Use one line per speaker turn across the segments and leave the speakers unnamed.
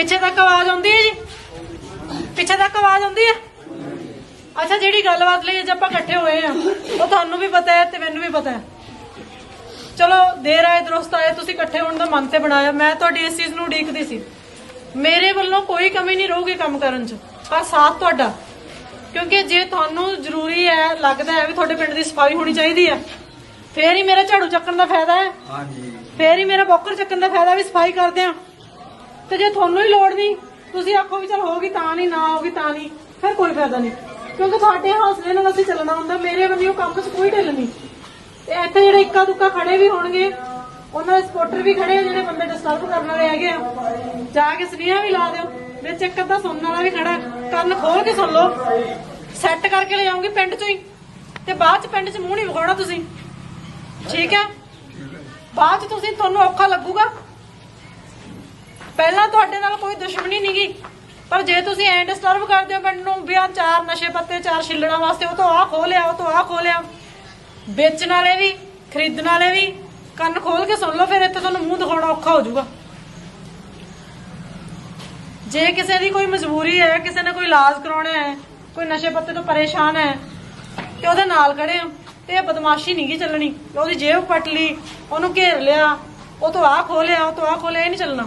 ਪਿੱਛੇ ਤੱਕ ਆਵਾਜ਼ ਆਉਂਦੀ ਹੈ ਜੀ? ਪਿੱਛੇ ਤੱਕ ਆਵਾਜ਼ ਆਉਂਦੀ ਹੈ? ਅੱਛਾ ਜਿਹੜੀ ਗੱਲਬਾਤ ਲਈ ਅੱਜ ਆਪਾਂ ਇਕੱਠੇ ਹੋਏ ਆ ਉਹ ਤੁਹਾਨੂੰ ਵੀ ਪਤਾ ਹੈ ਤੇ ਮੈਨੂੰ ਵੀ ਪਤਾ ਹੈ। ਚਲੋ ਦੇਰ ਆਏ ਦਰੁਸਤ ਆਏ ਤੁਸੀਂ ਇਕੱਠੇ ਹੋਣ ਦਾ ਮਨ ਤੇ ਬਣਾਇਆ। ਮੈਂ ਤੁਹਾਡੀ ਇਸ ਚੀਜ਼ ਨੂੰ ਉਡੀਕਦੀ ਸੀ। ਮੇਰੇ ਵੱਲੋਂ ਕੋਈ ਕਮੀ ਨਹੀਂ ਰਹੂਗੀ ਕੰਮ ਕਰਨ 'ਚ। ਪਰ ਸਾਥ ਤੁਹਾਡਾ। ਕਿਉਂਕਿ ਜੇ ਤੁਹਾਨੂੰ ਜ਼ਰੂਰੀ ਹੈ ਲੱਗਦਾ ਹੈ ਵੀ ਤੁਹਾਡੇ ਪਿੰਡ ਦੀ ਸਫ਼ਾਈ ਹੋਣੀ ਚਾਹੀਦੀ ਹੈ ਫੇਰ ਹੀ ਮੇਰਾ ਝਾੜੂ ਚੱਕਣ ਦਾ ਫਾਇਦਾ ਹੈ।
ਹਾਂਜੀ।
ਫੇਰ ਹੀ ਮੇਰਾ ਬੌਕਰ ਚੱਕਣ ਦਾ ਫਾਇਦਾ ਵੀ ਸਫ਼ਾਈ ਕਰਦੇ ਆ ਤੇ ਜੇ ਤੁਹਾਨੂੰ ਹੀ ਲੋੜ ਨਹੀਂ, ਤੁਸੀਂ ਆਖੋ ਵੀ ਚਲ ਹੋਗੀ ਤਾਂ ਨਹੀਂ, ਨਾ ਹੋਗੀ ਤਾਂ ਨਹੀਂ, ਫਿਰ ਕੋਈ ਫਾਇਦਾ ਨਹੀਂ। ਕਿਉਂਕਿ ਤੁਹਾਡੇ ਹੌਸਲੇ ਨਾਲ ਅਸੀਂ ਚੱਲਣਾ ਹੁੰਦਾ, ਮੇਰੇ ਵੱਲੋਂ ਕੰਮ 'ਚ ਕੋਈ ਢਿੱਲ ਨਹੀਂ। ਤੇ ਇੱਥੇ ਜਿਹੜੇ ਇੱਕਾ ਦੁੱਕਾ ਖੜੇ ਵੀ ਹੋਣਗੇ, ਉਹਨਾਂ ਦੇ ਸਪੋਰਟਰ ਵੀ ਖੜੇ ਆ, ਜਿਹੜੇ ਬੰਦੇ ਡਿਸਟਰਬ ਕਰਨ ਵਾਲੇ ਹੈਗੇ ਆ। ਜਾ ਕੇ ਸੁਨੇਹਾ ਵੀ ਲਾ ਦਿਓ ਵਿੱਚ ਇੱਕ ਅੱਧਾ ਸੁਣਨ ਵਾਲਾ ਵੀ ਖੜਾ ਹੈ। ਕੰਨ ਖੋਲ ਕੇ ਸੁਣ ਲਓ। ਸੈੱਟ ਕਰਕੇ ਲੈ ਜਾਓਗੇ ਪਿੰਡ 'ਚੋਂ ਹੀ। ਤੇ ਬਾਅਦ 'ਚ ਪਿੰਡ 'ਚ ਮੂੰਹ ਨਹੀਂ ਵਿਖਾਉਣਾ ਤੁਸੀਂ। ਠੀਕ ਹੈ ਬਾਅਦ 'ਚ ਤੁਸੀਂ, ਤੁਹਾਨੂੰ ਔਖਾ ਲੱਗੂਗਾ। ਪਹਿਲਾਂ ਤੁਹਾਡੇ ਨਾਲ ਕੋਈ ਦੁਸ਼ਮਣੀ ਨਹੀਂਗੀ ਪਰ ਜੇ ਤੁਸੀਂ ਐਂ ਡਿਸਟਰਬ ਕਰਦੇ ਹੋ ਪਿੰਡ ਨੂੰ ਵੀ ਆਹ ਚਾਰ ਨਸ਼ੇ ਪੱਤੇ, ਚਾਰ ਛਿੱਲਣਾ ਵਾਸਤੇ, ਉਹ ਤੋਂ ਆਹ ਖੋ ਲਿਆ, ਉਹ ਤੋਂ ਆਹ ਖੋਹ ਲਿਆ। ਵੇਚਣ ਵਾਲੇ ਵੀ, ਖਰੀਦਣ ਵਾਲੇ ਵੀ, ਕੰਨ ਖੋਲ ਕੇ ਸੁਣ ਲਓ, ਫਿਰ ਇੱਥੇ ਤੁਹਾਨੂੰ ਮੂੰਹ ਦਿਖਾਉਣਾ ਔਖਾ ਹੋ ਜਾਊਗਾ। ਜੇ ਕਿਸੇ ਦੀ ਕੋਈ ਮਜਬੂਰੀ ਹੈ, ਕਿਸੇ ਨੇ ਕੋਈ ਇਲਾਜ ਕਰਾਉਣਾ ਹੈ, ਕੋਈ ਨਸ਼ੇ ਪੱਤੇ ਤੋਂ ਪਰੇਸ਼ਾਨ ਹੈ, ਤੇ ਉਹਦੇ ਨਾਲ ਖੜੇ ਆ, ਤੇ ਇਹ ਬਦਮਾਸ਼ੀ ਨਹੀਂ ਗੀ ਚੱਲਣੀ। ਉਹਦੀ ਜੇਬ ਪੱਟ ਲਈ, ਉਹਨੂੰ ਘੇਰ ਲਿਆ, ਉਹ ਤੋਂ ਆਹ ਖੋਲਿਆ ਉਹ ਤੋਂ ਆਹ ਖੋਲਿਆ ਇਹ ਨਹੀਂ ਚੱਲਣਾ।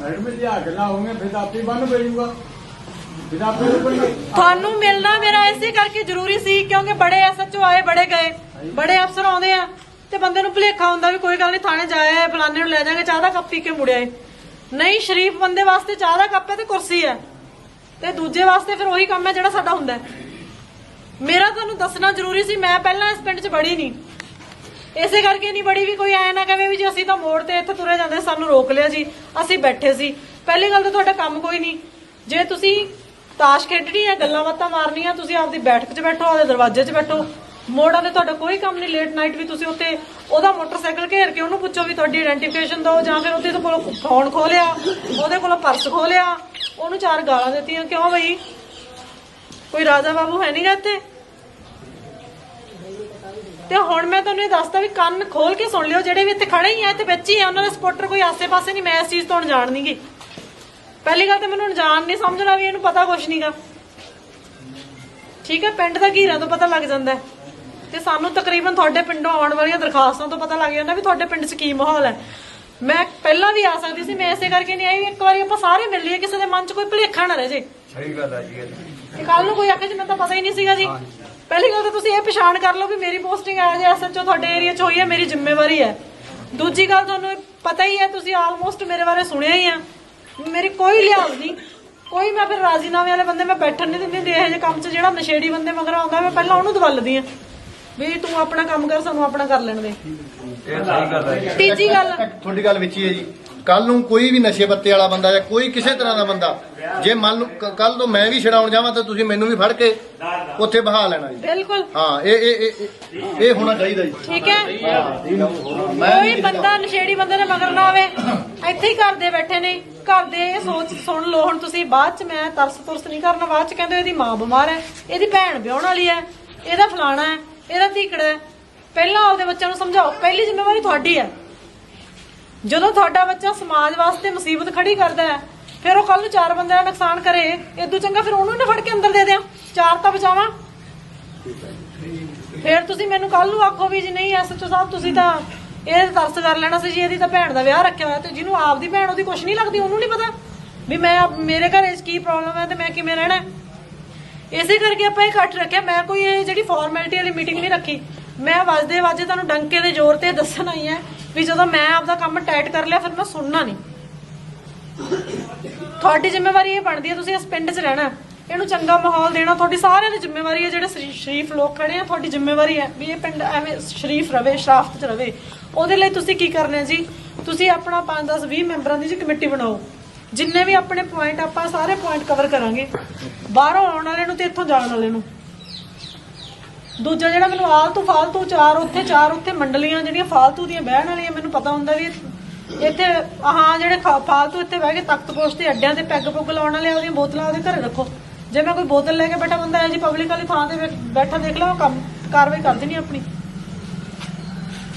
ਮੈਡਮ ਜੀ ਆ ਕੇ ਲਾਉਂਗੇ ਫਿਰ ਆਪੇ ਬੰਨ ਪਈਗਾ ਫਿਰ ਆਪੇ ਕੋਈ
ਤੁਹਾਨੂੰ ਮਿਲਣਾ ਮੇਰਾ ਇਸੇ ਕਰਕੇ ਜ਼ਰੂਰੀ ਸੀ ਕਿਉਂਕਿ ਬੜੇ ਐਸਐਚਓ ਆਏ ਬੜੇ ਗਏ ਬੜੇ ਅਫਸਰ ਆਉਂਦੇ ਆ ਤੇ ਬੰਦੇ ਨੂੰ ਭੁਲੇਖਾ ਹੁੰਦਾ ਵੀ ਕੋਈ ਗੱਲ ਨਹੀਂ ਥਾਣੇ ਜਾਇਆ ਫਲਾਣੇ ਨੂੰ ਲੈ ਜਾਾਂਗੇ ਚਾਹ ਦਾ ਕੱਪ ਪੀ ਕੇ ਮੁੜਿਆ ਨਹੀਂ ਸ਼ਰੀਫ ਬੰਦੇ ਵਾਸਤੇ ਚਾਹ ਦਾ ਕੱਪ ਹੈ ਤੇ ਕੁਰਸੀ ਹੈ। ਤੇ ਦੂਜੇ ਵਾਸਤੇ ਫਿਰ ਉਹੀ ਕੰਮ ਹੈ ਜਿਹੜਾ ਸਾਡਾ ਹੁੰਦਾ ਮੇਰਾ ਤੁਹਾਨੂੰ ਦੱਸਣਾ ਜ਼ਰੂਰੀ ਸੀ ਮੈਂ ਪਹਿਲਾਂ ਇਸ ਪਿੰਡ 'ਚ ਬੜੀ ਨਹੀਂ। ਇਸੇ ਕਰਕੇ ਨਹੀਂ ਬੜੀ ਵੀ ਕੋਈ ਐ ਨਾ ਕਹੇ ਵੀ ਜੀ ਅਸੀਂ ਤਾਂ ਮੋੜ ਤੇ ਇੱਥੇ ਤੁਰੇ ਜਾਂਦੇ, ਸਾਨੂੰ ਰੋਕ ਲਿਆ ਜੀ, ਅਸੀਂ ਬੈਠੇ ਸੀ। ਪਹਿਲੀ ਗੱਲ ਤਾਂ ਤੁਹਾਡਾ ਕੰਮ ਕੋਈ ਨਹੀਂ। ਜੇ ਤੁਸੀਂ ਤਾਸ਼ ਖੇਡਣੀ ਹੈ ਗੱਲਾਂ ਬਾਤਾਂ ਮਾਰਨੀਆਂ, ਤੁਸੀਂ ਆਪਦੀ ਬੈਠਕ 'ਚ ਬੈਠੋ, ਆਪਦੇ ਦਰਵਾਜ਼ੇ 'ਚ ਬੈਠੋ। ਮੋੜਾਂ ਤੇ ਤੁਹਾਡਾ ਕੋਈ ਕੰਮ ਨਹੀਂ ਲੇਟ ਨਾਈਟ ਵੀ ਤੁਸੀਂ ਉੱਥੇ ਉਹਦਾ ਮੋਟਰਸਾਈਕਲ ਘੇਰ ਕੇ ਉਹਨੂੰ ਪੁੱਛੋ ਵੀ ਤੁਹਾਡੀ ਆਇਡੈਂਟੀਫਿਕੇਸ਼ਨ ਦਿਓ, ਜਾਂ ਫਿਰ ਉਹਦੇ ਕੋਲ ਫੋਨ ਖੋਲਿਆ ਉਹਦੇ ਕੋਲੋਂ ਪਰਸ ਖੋਲਿਆ ਉਹਨੂੰ ਚਾਰ ਗਾਲਾਂ ਦਿੱਤੀਆਂ, ਕਿਉਂ ਬਈ? ਕੋਈ ਰਾਜਾ ਬਾਬੂ ਹੈ ਨਹੀਂਗਾ ਇੱਥੇ? ਤੇ ਹੁਣ ਮੈਂ ਤੁਹਾਨੂੰ ਇਹ ਦੱਸਦਾ ਵੀ ਕੰਨ ਖੋਲ ਕੇ ਸੁਣ ਲਿਓ ਜਿਹੜੇ ਵੀ ਇੱਥੇ ਖੜੇ ਹੀ ਆ ਇੱਥੇ ਵਿੱਚ ਹੀ ਆ ਉਹਨਾਂ ਦੇ ਸਪੋਰਟਰ ਕੋਈ ਆਸੇ-ਪਾਸੇ ਨਹੀਂ ਮੈਂ ਇਸ ਚੀਜ਼ ਤੋਂ ਅਣਜਾਣ ਨਹੀਂਗੀ ਪਹਿਲੀ ਗੱਲ ਤਾਂ ਮੈਨੂੰ ਅਣਜਾਣ ਨਹੀਂ ਸਮਝਣਾ ਵੀ ਇਹਨੂੰ ਪਤਾ ਕੁਛ ਨਹੀਂਗਾ ਠੀਕ ਹੈ ਪਿੰਡ ਦਾ ਘੀਰਾ ਤੋਂ ਪਤਾ ਲੱਗ ਜਾਂਦਾ ਤੇ ਸਾਨੂੰ ਤਕਰੀਬਨ ਤੁਹਾਡੇ ਪਿੰਡੋਂ ਆਉਣ ਵਾਲੀਆਂ ਦਰਖਾਸਤਾਂ ਤੋਂ ਪਤਾ ਲੱਗ ਜਾਂਦਾ ਵੀ ਤੁਹਾਡੇ ਪਿੰਡ 'ਚ ਕੀ ਮਾਹੌਲ ਹੈ। ਮੈਂ ਪਹਿਲਾਂ ਵੀ ਆ ਸਕਦੀ ਸੀ ਮੈਂ ਇਸੇ ਕਰਕੇ ਨਹੀਂ ਆਈ ਵੀ ਇੱਕ ਵਾਰੀ ਆਪਾਂ ਸਾਰੇ ਮਿਲ ਲਈਏ ਕਿਸੇ ਦੇ ਮਨ 'ਚ ਕੋਈ ਭੁਲੇਖਾ ਨਾ ਰਹਿ ਜੇ।
ਸਹੀ ਗੱਲ ਹੈ ਜੀ
ਤੇ। ਕੱਲ ਨੂੰ ਕੋਈ ਆਖੇ ਜੀ ਮੈਨੂੰ ਤਾਂ ਪਤਾ ਹੀ ਨਹੀਂ ਸੀਗਾ ਜੀ। ਪਹਿਲੀ ਗੱਲ ਤਾਂ ਤੁਸੀਂ ਇਹ ਪਛਾਣ ਕਰ ਲਓ ਵੀ ਮੇਰੀ ਪੋਸਟਿੰਗ ਆ ਜੇ ਐਸਐਚਓ ਤੁਹਾਡੇ ਏਰੀਆ 'ਚ ਹੋਈ ਹੈ ਮੇਰੀ ਜ਼ਿੰਮੇਵਾਰੀ ਹੈ ਦੂਜੀ ਗੱਲ ਤੁਹਾਨੂੰ ਪਤਾ ਹੀ ਹੈ ਤੁਸੀਂ ਆਲਮੋਸਟ ਮੇਰੇ ਬਾਰੇ ਸੁਣਿਆ ਹੀ ਆ ਮੇਰੀ ਕੋਈ ਲਿਹਾਜ਼ ਨਹੀਂ। ਕੋਈ ਮੈਂ ਫਿਰ ਰਾਜ਼ੀਨਾਮੇ ਵਾਲੇ ਬੰਦੇ ਮੈਂ ਬੈਠਣ ਨਹੀਂ ਦਿੰਦੀ ਇਹ ਜਿਹੇ ਕੰਮ 'ਚ ਜਿਹੜਾ ਨਸ਼ੇੜੀ ਬੰਦੇ ਮਗਰ ਆਉਂਦਾ ਮੈਂ ਪਹਿਲਾਂ ਉਹਨੂੰ ਦਵਲਦੀ ਆ। ਵੀ ਤੂੰ ਆਪਣਾ ਕੰਮ ਕਰ ਸਾਨੂੰ ਆਪਣਾ ਕਰ ਲੈਣ ਦੇ।
ਇਹ ਸਹੀ ਗੱਲ ਹੈ
ਤੀਜੀ ਗੱਲ
ਤੁਹਾਡੀ ਗੱਲ ਵਿੱਚ ਹੀ ਹੈ ਜੀ। ਕੱਲ ਨੂੰ ਕੋਈ ਵੀ ਨਸ਼ੇ ਪੱਤੇ ਵਾਲਾ ਬੰਦਾ ਜਾਂ ਕੋਈ ਕਿਸੇ ਤਰ੍ਹਾਂ ਦਾ ਬੰਦਾ ਜੇ ਮੰਨ ਲਓ ਕੱਲ ਤੋਂ ਮੈਂ ਵੀ ਛਡਾਉਣ ਜਾਵਾਂ ਤਾਂ ਤੁਸੀਂ ਮੈਨੂੰ ਵੀ ਫੜ ਕੇ ਉੱਥੇ ਬਹਾ ਲੈਣਾ ਜੀ।
ਬਿਲਕੁਲ।
ਹਾਂ ਇਹ ਇਹ ਇਹ- ਇਹ ਹੋਣਾ ਚਾਹੀਦਾ ਜੀ।
ਠੀਕ ਹੈ। ਕੋਈ ਬੰਦਾ ਨਸ਼ੇੜੀ ਬੰਦੇ ਦੇ ਮਗਰ ਨਾ ਆਵੇ ਇੱਥੇ ਹੀ ਘਰ ਦੇ ਬੈਠੇ ਨੇ। ਘਰ ਦੇ ਇਹ ਸੋਚ ਸੁਣ ਲਓ ਹੁਣ ਤੁਸੀਂ ਬਾਅਦ ਚ ਮੈਂ ਤਰਸ ਤੁਰਸ ਨਹੀਂ ਕਰਨਾ ਬਾਅਦ ਚ ਕਹਿੰਦੇ ਇਹਦੀ ਮਾਂ ਬਿਮਾਰ ਹੈ ਇਹਦੀ ਭੈਣ ਵਿਆਹਣ ਵਾਲੀ ਹੈ ਇਹਦਾ ਫਲਾਣਾ ਹੈ ਇਹਦਾ ਧੀਕੜਾ ਹੈ। ਪਹਿਲਾਂ ਆਪਦੇ ਬੱਚਿਆਂ ਨੂੰ ਸਮਝਾਓ ਪਹਿਲੀ ਜ਼ਿੰਮੇਵਾਰੀ ਤੁਹਾਡੀ ਹੈ। ਜਦੋਂ ਤੁਹਾਡਾ ਬੱਚਾ ਸਮਾਜ ਵਾਸਤੇ ਮੁਸੀਬਤ ਖੜੀ ਕਰਦਾ ਹੈ, ਫਿਰ ਉਹ ਕੱਲ ਨੂੰ ਚਾਰ ਬੰਦਿਆਂ ਦਾ ਨੁਕਸਾਨ ਕਰੇ ਇਦੋਂ ਚੰਗਾ ਫਿਰ ਉਹਨੂੰ ਨਾ ਫੜ ਕੇ ਅੰਦਰ ਦੇ ਦਿਆਂ। ਚਾਰ ਤਾਂ ਬਚਾਵਾਂ। ਫਿਰ ਤੁਸੀਂ ਮੈਨੂੰ ਕੱਲ ਨੂੰ ਆਖੋ ਵੀ ਜੀ ਨਹੀਂ ਐਸਐਚਓ ਸਾਹਿਬ, ਤੁਸੀਂ ਤਾਂ ਇਹ ਤਰਸ ਕਰ ਲੈਣਾ ਸੀ ਜੀ, ਇਹਦੀ ਤਾਂ ਭੈਣ ਦਾ ਵਿਆਹ ਰੱਖਿਆ ਹੋਇਆ ਤੇ ਜਿਹਨੂੰ ਆਪਦੀ ਭੈਣ ਉਹਦੀ ਕੁਛ ਨਹੀਂ ਲੱਗਦੀ, ਉਹਨੂੰ ਨਹੀਂ ਪਤਾ ਵੀ ਮੈਂ ਮੇਰੇ ਘਰੇ 'ਚ ਕੀ ਪ੍ਰੋਬਲਮ ਹੈ ਤੇ ਮੈਂ ਕਿਵੇਂ ਰਹਿਣਾ ਇਸੇ ਕਰਕੇ ਆਪਾਂ ਇਹ ਇਕੱਠ ਰੱਖਿਆ। ਮੈਂ ਕੋਈ ਇਹ ਜਿਹੜੀ ਫਾਰਮੈਲਿਟੀ ਵਾਲੀ ਮੀਟਿੰਗ ਨਹੀਂ ਰੱਖੀ। ਮੈਂ ਵਜਦੇ ਵੱਜਦੇ ਤੁਹਾਨੂੰ ਡੰਕੇ ਦੇ ਜ਼ੋਰ ਤੇ ਦੱਸਣ ਆਈ ਹਾਂ। ਵੀ ਜਦੋਂ ਮੈਂ ਆਪਦਾ ਕੰਮ ਟਾਈਟ ਕਰ ਲਿਆ, ਫਿਰ ਮੈਂ ਸੁਣਨਾ ਨਹੀਂ। ਤੁਹਾਡੀ ਜ਼ਿੰਮੇਵਾਰੀ ਇਹ ਬਣਦੀ ਹੈ, ਤੁਸੀਂ ਇਸ ਪਿੰਡ 'ਚ ਰਹਿਣਾ ਇਹਨੂੰ ਚੰਗਾ ਮਾਹੌਲ ਦੇਣਾ, ਤੁਹਾਡੀ ਸਾਰਿਆਂ ਦੀ ਜ਼ਿੰਮੇਵਾਰੀ ਹੈ, ਜਿਹੜੇ ਸ਼ਰੀਫ ਲੋਕ ਖੜੇ ਆ, ਤੁਹਾਡੀ ਜ਼ਿੰਮੇਵਾਰੀ ਹੈ ਵੀ ਇਹ ਪਿੰਡ ਐਵੇਂ ਸ਼ਰੀਫ ਰਵੇ, ਸ਼ਰਾਫਤ 'ਚ ਰਵੇ। ਉਹਦੇ ਲਈ ਤੁਸੀਂ ਕੀ ਕਰਨਾ ਜੀ? ਤੁਸੀਂ ਆਪਣਾ 5 10 20 ਮੈਂਬਰਾਂ ਦੀ ਜੀ ਕਮੇਟੀ ਬਣਾਓ। ਜਿੰਨੇ ਵੀ ਆਪਣੇ ਪੁਆਇੰਟ ਆਪਾਂ ਸਾਰੇ ਪੁਆਇੰਟ ਕਵਰ ਕਰਾਂਗੇ। ਬਾਹਰੋਂ ਆਉਣ ਵਾਲੇ ਨੂੰ ਤੇ ਇੱਥੋਂ ਜਾਣ ਵਾਲੇ ਨੂੰ। ਦੂਜਾ ਜਿਹੜਾ ਮੈਨੂੰ ਆਲਤੂ ਫਾਲਤੂ ਚਾਰ ਉੱਥੇ ਚਾਰ ਉੱਥੇ ਮੰਡਲੀਆਂ ਜਿਹੜੀਆਂ ਫਾਲਤੂ ਦੀਆਂ ਬਹਿਣ ਵਾਲੀਆਂ, ਮੈਨੂੰ ਪਤਾ ਹੁੰਦਾ ਵੀ ਇੱਥੇ ਹਾਂ ਜਿਹੜੇ ਫਾਲਤੂ ਇੱਥੇ ਬਹਿ ਕੇ ਤਖਤਪੋਸ਼ ਤੇ ਅੱਡਿਆਂ ਤੇ ਪੈਗ ਪੁੱਗ ਲਾਉਣ ਵਾਲੇ ਉਹਦੀਆਂ ਬੋਤਲਾਂ ਉਹਦੇ ਘਰੇ ਰੱਖੋ। ਜੇ ਮੈਂ ਕੋਈ ਬੋਤਲ ਲੈ ਕੇ ਬੈਠਾ ਬੰਦਾ ਐ ਜੀ ਪਬਲਿਕ ਵਾਲੀ ਥਾਂ ਤੇ ਬੈਠਾ ਦੇਖ ਲਓ ਕੰਮ, ਕਾਰਵਾਈ ਕਰ ਦੇਣੀ ਆਪਣੀ।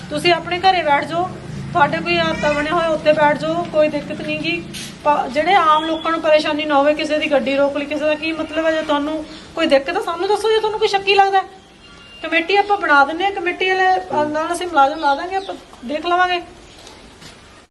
ਤੁਸੀਂ ਆਪਣੇ ਘਰੇ ਬੈਠ ਜਾਓ, ਤੁਹਾਡੇ ਕੋਈ ਹੱਥਾ ਬਣਿਆ ਹੋਇਆ ਉੱਤੇ ਬੈਠ ਜਾਓ, ਕੋਈ ਦਿੱਕਤ ਨਹੀਂ ਨਹੀਂਗੀ ਜਿਹੜੇ ਆਮ ਲੋਕਾਂ ਨੂੰ ਪਰੇਸ਼ਾਨੀ ਨਾ ਹੋਵੇ, ਕਿਸੇ ਦੀ ਗੱਡੀ ਰੋਕ ਲਈ, ਕਿਸੇ ਦਾ ਕੀ ਮਤਲਬ ਹੈ ਜੇ ਤੁਹਾਨੂੰ ਕੋਈ ਦਿੱਕਤ ਹੈ, ਸਾਨੂੰ ਦੱਸੋ ਜੇ ਤੁਹਾਨੂੰ ਕੋਈ ਸ਼ੱਕੀ ਲੱਗਦਾ ਕਮੇਟੀ ਆਪਾਂ ਬਣਾ ਦਿੰਨੇ ਆ ਕਮੇਟੀ ਵਾਲੇ ਨਾਲ ਅਸੀਂ ਮੁਲਾਜ਼ਮ ਲਾ ਦਾਂਗੇ, ਆਪਾਂ ਦੇਖ ਲਵਾਂਗੇ।